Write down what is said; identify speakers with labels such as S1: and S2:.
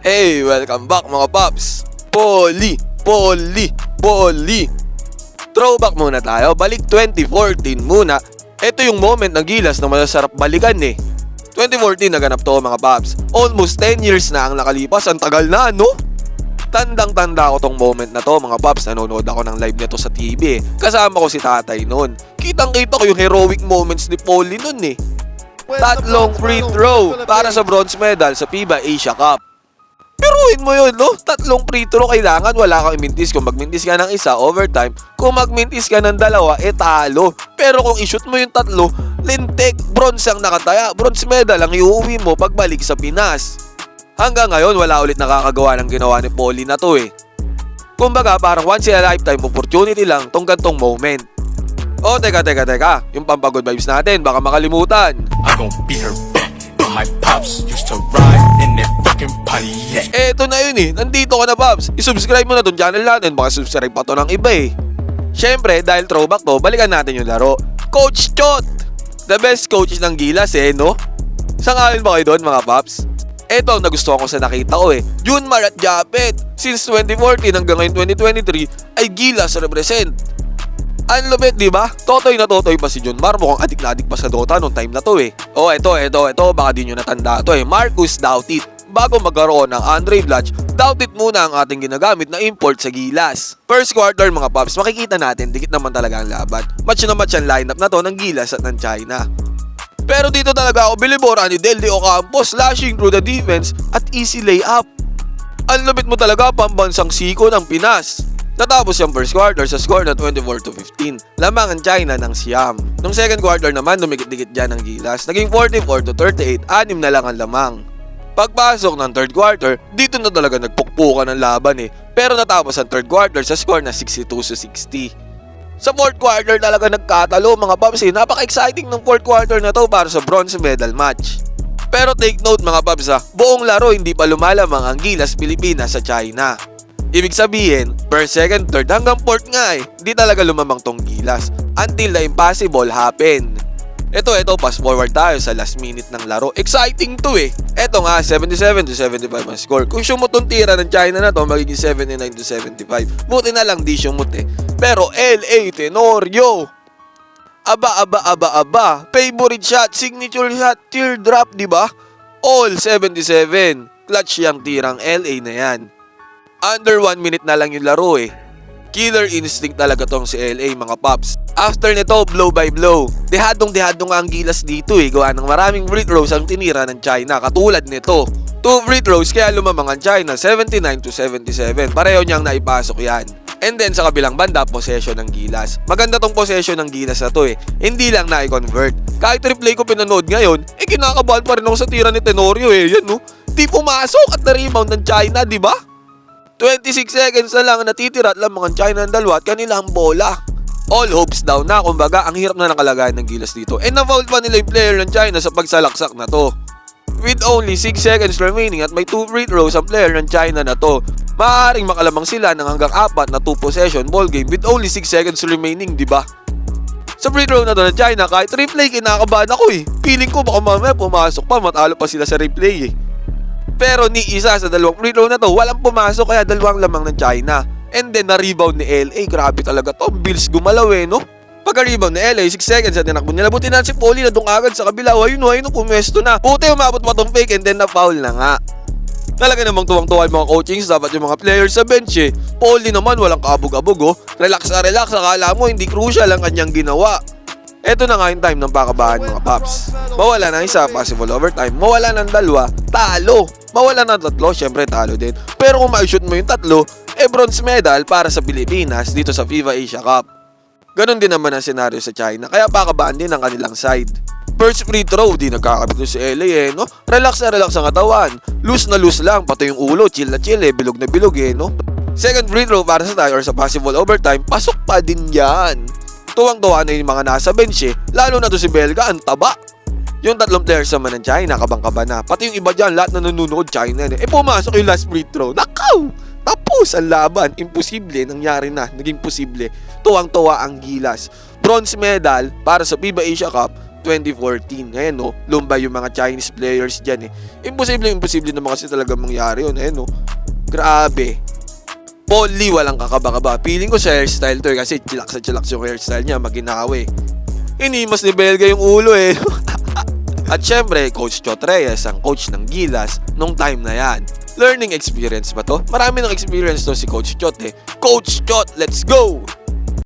S1: Hey, welcome back mga paps! Poli! Poli! Poli! Throwback muna tayo. Balik 2014 muna. Ito yung moment ng gilas na masasarap balikan eh. 2014 naganap to mga paps. Almost 10 years na ang nakalipas. Ang tagal na, no? Tandang-tanda ko tong moment na to mga paps. Nanonood ako ng live nito sa TV eh. Kasama ko si tatay noon. Kitang-kita ko yung heroic moments ni Poli noon eh. Tatlong free throw para sa bronze medal sa FIBA Asia Cup. Piruin mo yun, no? Tatlong free throw kailangan wala kang imintis. Kung magmintis ka ng isa, overtime. Kung magmintis ka ng dalawa, eh talo. Pero kung ishoot mo yung tatlo, lintek, bronze ang nakataya. Bronze medal ang iuwi mo pagbalik sa Pinas. Hanggang ngayon, wala ulit nakakagawa ng ginawa ni Polly na to eh. Kumbaga, parang once in a lifetime opportunity lang tong gantong moment. Oh, teka, teka, teka. Yung pampagod vibes natin, baka makalimutan.
S2: I'm gon' beat her back. My pops used to ride in that fucking Pontiac.
S1: Eto na yun eh. Nandito ka na, Babs. I-subscribe mo na tong channel natin. Baka subscribe pa to ng iba eh. Siyempre, dahil throwback to, balikan natin yung laro. Coach Chot! The best coach ng Gilas eh, no? Sangayon ba kayo doon, mga Paps? Eto ang nagustuhan ko sa nakita ko eh. Junmar at Japet. Since 2014 hanggang ngayon 2023 ay Gilas represent. Ang lupit, di ba? Totoy na totoy pa si Junmar. Mukhang adik na adik pa sa Dota nung time na to eh. Oh, eto, eto, eto. Baka di nyo natanda to eh. Marcus Doughtit. Bago magkaroon ng Andre Blatch, Doughtit muna ang ating ginagamit na import sa Gilas. First quarter mga paps, makikita natin, dikit naman talaga ang laban. Match na match ang lineup na to ng Gilas at ng China. Pero dito talaga ako bilibora ni Del De Ocampo slashing through the defense at easy layup. Ang lupit mo talaga pambansang siko ng Pinas. Natapos yung first quarter sa score na 24 to 15. Lamang ang China ng Siam. Nung second quarter naman, dumikit-dikit dyan ang gilas. Naging 44 to 38, anim na lang ang lamang. Pagpasok ng third quarter, dito na talaga nagpukpukan ng laban eh. Pero natapos ang third quarter sa score na 62 to 60. Sa fourth quarter talaga nagkatalo mga paps eh. Napaka-exciting ng fourth quarter na to para sa bronze medal match. Pero take note mga paps ha, buong laro hindi pa lumalamang ang Gilas Pilipinas sa China. Ibig sabihin, per second, third hanggang fourth nga eh, hindi talaga lumamang tong Gilas until the impossible happen. Ito, ito, fast forward tayo sa last minute ng laro. Exciting to eh. Ito nga, 77 to 75 ang score. Kung sumut tong tira ng China na to, magiging 79 to 75. Buti na lang di sumut eh. Pero LA Tenorio, Aba, aba, aba, aba. Favorite shot, signature shot, teardrop, di ba? All 77. Clutch yung tirang LA na yan. Under 1 minute na lang yung laro eh. Killer instinct talaga tong si LA mga paps. After nito, blow by blow. Dehadong dehadong ang gilas dito eh. Gawa ng maraming free throws ang tinira ng China. Katulad nito. Two free throws kaya lumamang ang China 79 to 77. Pareho niyang naipasok yan. And then sa kabilang banda, possession ng Gilas. Maganda tong possession ng Gilas na to eh. Hindi lang na-convert. Kahit replay ko pinanood ngayon, eh kinakabahan pa rin ako sa tira ni Tenorio eh. Yan no. Di pumasok at na-rebound ng China, di ba? 26 seconds na lang ang natitira at lamang ang China ng dalawa at kanila ang bola. All hopes down na, kumbaga ang hirap na ng kalagayan ng Gilas dito. And na-foul pa nila yung player ng China sa pagsalaksak na to. With only 6 seconds remaining at may 2 free throws ang player ng China na to, maaaring makalamang sila ng hanggang 4 na 2 possession ball game with only 6 seconds remaining, di ba? Sa free throw na to ng China, kahit replay, kinakabahan ako eh. Feeling ko baka mamaya pumasok pa, matalo pa sila sa replay eh. Pero ni isa sa dalawang free throw na to, walang pumasok kaya dalawang lamang ng China. And then na-rebound ni LA, grabe talaga to, ang bilis gumalaw eh, no? Pagka-rebound ni LA, 6 seconds at tinakbo nila. Buti na si Poli na agad sa kabila. Ayun, ayun, pumesto na. Buti umabot pa tong fake and then na-foul na nga. Talaga namang tuwang-tuwa yung mga coaching staff at yung mga players sa bench eh. Poli naman walang kabog-abog oh. Relax na relax, akala mo hindi crucial ang kanyang ginawa. Eto na nga yung time ng pakabahan mga paps. Mawala ng isa, possible overtime. Mawala ng dalawa, talo. Mawala ng tatlo, syempre talo din. Pero kung ma-shoot mo yung tatlo, eh bronze medal para sa Pilipinas dito sa FIBA Asia Cup. Ganon din naman ang senaryo sa China, kaya pakabahan din ang kanilang side. First free throw, di nagkakabit doon si LA eh, no? Relax na relax ang katawan. Loose na loose lang, pati yung ulo, chill na chill eh, bilog na bilog eh, no? Second free throw para sa tie or sa possible overtime, pasok pa din yan. Tuwang-tuwa na yung mga nasa bench eh, lalo na to si Belga, ang taba. Yung tatlong players naman ng China, kabang-kaba na. Pati yung iba dyan, lahat na nanonood China. Eh, eh pumasok yung last free throw. Nakaw! Tapos ang laban, imposible, nangyari na, naging posible. Tuwang-tuwa ang gilas. Bronze medal para sa FIBA Asia Cup, 2014. Ayan no, lumbay yung mga Chinese players dyan eh. Imposible, imposible naman kasi talaga mangyari yun. Ayan no, grabe. Lee walang kakaba-kaba. Feeling ko sa hairstyle to eh, kasi chilak sa chilak yung hairstyle niya, maginaw eh. Inimas ni Belga yung ulo eh. At syempre, Coach Chot Reyes, ang coach ng Gilas, nung time na yan. Learning experience ba to? Marami ng experience to si Coach Chot eh. Coach Chot, let's go!